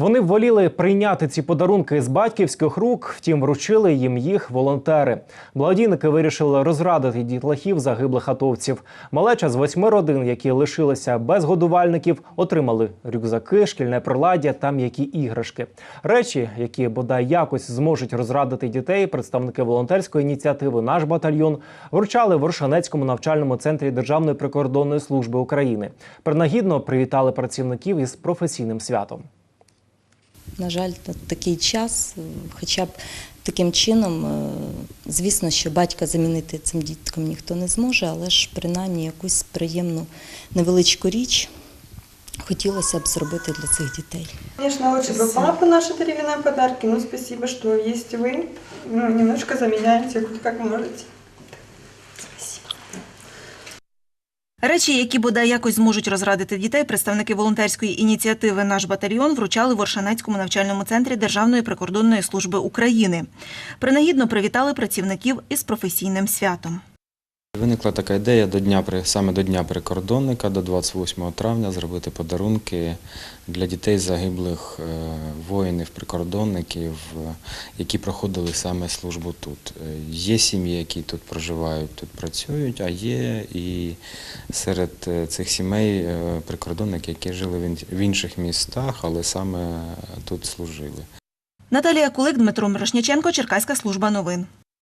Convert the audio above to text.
Вони воліли прийняти ці подарунки з батьківських рук, втім вручили їм їх волонтери. Благодійники вирішили розрадити дітлахів загиблих атовців. Малеча з восьми родин, які лишилися без годувальників, отримали рюкзаки, шкільне приладдя та м'які іграшки. Речі, які бодай якось зможуть розрадити дітей, представники волонтерської ініціативи Наш батальйон вручали в Оршанецькому навчальному центрі Державної прикордонної служби України. Принагідно привітали працівників із професійним святом. На жаль, на такий час, е, хоча б таким чином, е, звісно, що батька замінити цим діткам ніхто не зможе, але ж принаймні якусь приємну невеличку річ хотілося б зробити для цих дітей. Конечно, лучше бы папа наши дарили нам подарки, но спасибо, что есть вы. Ну, немножко заменяете, хоть как можете. Речі, які бодай якось зможуть розрадити дітей, представники волонтерської ініціативи Наш батальйон вручали в Оршанецькому навчальному центрі Державної прикордонної служби України. Принагідно привітали працівників із професійним святом. Виникла така ідея до дня саме до дня прикордонника, до 28 травня, зробити подарунки для дітей загиблих е, воїнів, прикордонників, е, які проходили саме службу тут. Е, Є сім'ї, які тут проживають, тут працюють, а є і серед цих сімей прикордонники, які жили в інших містах, але саме тут служили. Наталія Кулик, Дмитро Мирошняченко, Черкаська служба новин.